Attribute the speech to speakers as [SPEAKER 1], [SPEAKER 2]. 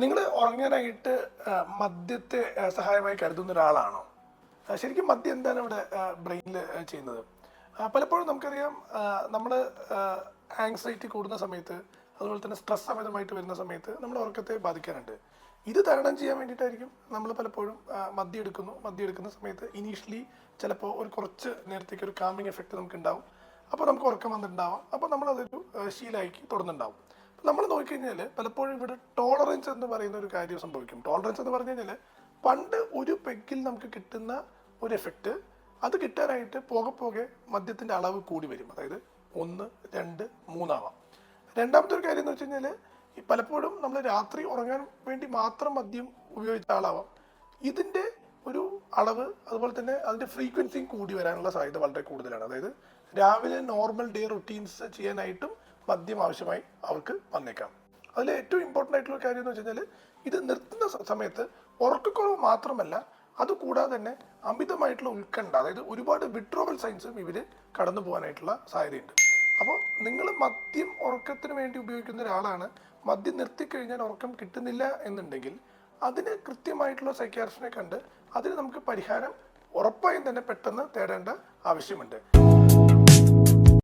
[SPEAKER 1] നിങ്ങൾ ഉറങ്ങാനായിട്ട് മദ്യത്തെ സഹായമായി കരുതുന്ന ഒരാളാണോ? ശരിക്കും മദ്യം എന്താണ് ഇവിടെ ബ്രെയിനിൽ ചെയ്യുന്നത്? പലപ്പോഴും നമുക്കറിയാം നമ്മൾ ആങ്സൈറ്റി കൂടുന്ന സമയത്ത് അതുപോലെ തന്നെ സ്ട്രെസ് അമിതമായിട്ട് വരുന്ന സമയത്ത് നമ്മൾ ഉറക്കത്തെ ബാധിക്കാറുണ്ട്. ഇത് തരണം ചെയ്യാൻ വേണ്ടിയിട്ടായിരിക്കും നമ്മൾ പലപ്പോഴും മദ്യം എടുക്കുന്നു. മദ്യം എടുക്കുന്ന സമയത്ത് ഇനീഷ്യലി ചിലപ്പോൾ ഒരു കുറച്ച് നേരത്തേക്ക് ഒരു കാമിങ് എഫക്റ്റ് നമുക്ക് ഉണ്ടാവും അപ്പോൾ നമുക്ക് ഉറക്കം വന്നിട്ടുണ്ടാവാം. അപ്പോൾ നമ്മളതൊരു ശീലമാക്കി തുടർന്നുണ്ടാവും. നമ്മൾ നോക്കിക്കഴിഞ്ഞാൽ പലപ്പോഴും ഇവിടെ ടോളറൻസ് എന്ന് പറയുന്ന ഒരു കാര്യം സംഭവിക്കും. ടോളറൻസ് എന്ന് പറഞ്ഞു കഴിഞ്ഞാൽ പണ്ട് ഒരു പെഗിൽ നമുക്ക് കിട്ടുന്ന ഒരു എഫക്റ്റ് അത് കിട്ടാനായിട്ട് പോകെ പോകെ മദ്യത്തിന്റെ അളവ് കൂടി വരും. അതായത് ഒന്ന് രണ്ട് മൂന്നാവാം. രണ്ടാമത്തെ ഒരു കാര്യം എന്ന് വെച്ച് കഴിഞ്ഞാൽ പലപ്പോഴും നമ്മൾ രാത്രി ഉറങ്ങാൻ വേണ്ടി മാത്രം മദ്യം ഉപയോഗിച്ച ആളാവാം. ഇതിന്റെ ഒരു അളവ് അതുപോലെ തന്നെ അതിന്റെ ഫ്രീക്വൻസിയും കൂടി വരാനുള്ള സാധ്യത വളരെ കൂടുതലാണ്. അതായത് രാവിലെ നോർമൽ ഡേ റുട്ടീൻസ് ചെയ്യാനായിട്ടും മദ്യം ആവശ്യമായി അവർക്ക് വന്നേക്കാം. അതിൽ ഏറ്റവും ഇമ്പോർട്ടന്റ് ആയിട്ടുള്ള കാര്യം എന്ന് വെച്ച് കഴിഞ്ഞാൽ ഇത് നിർത്തുന്ന സമയത്ത് ഉറക്കക്കുറവ് മാത്രമല്ല അതുകൂടാതെ തന്നെ അമിതമായിട്ടുള്ള ഉത്കണ്ഠ അതായത് ഒരുപാട് വിഡ്രോവൽ സൈൻസും ഇവർ കടന്നു പോകാനായിട്ടുള്ള സാധ്യതയുണ്ട്. അപ്പോൾ നിങ്ങൾ മദ്യം ഉറക്കത്തിന് വേണ്ടി ഉപയോഗിക്കുന്ന ഒരാളാണ് മദ്യം നിർത്തിക്കഴിഞ്ഞാൽ ഉറക്കം കിട്ടുന്നില്ല എന്നുണ്ടെങ്കിൽ അതിന് കൃത്യമായിട്ടുള്ള സൈക്യാട്രിസ്റ്റിനെ കണ്ട് അതിന് നമുക്ക് പരിഹാരം ഉറപ്പായും തന്നെ പെട്ടെന്ന് തേടേണ്ട ആവശ്യമുണ്ട്.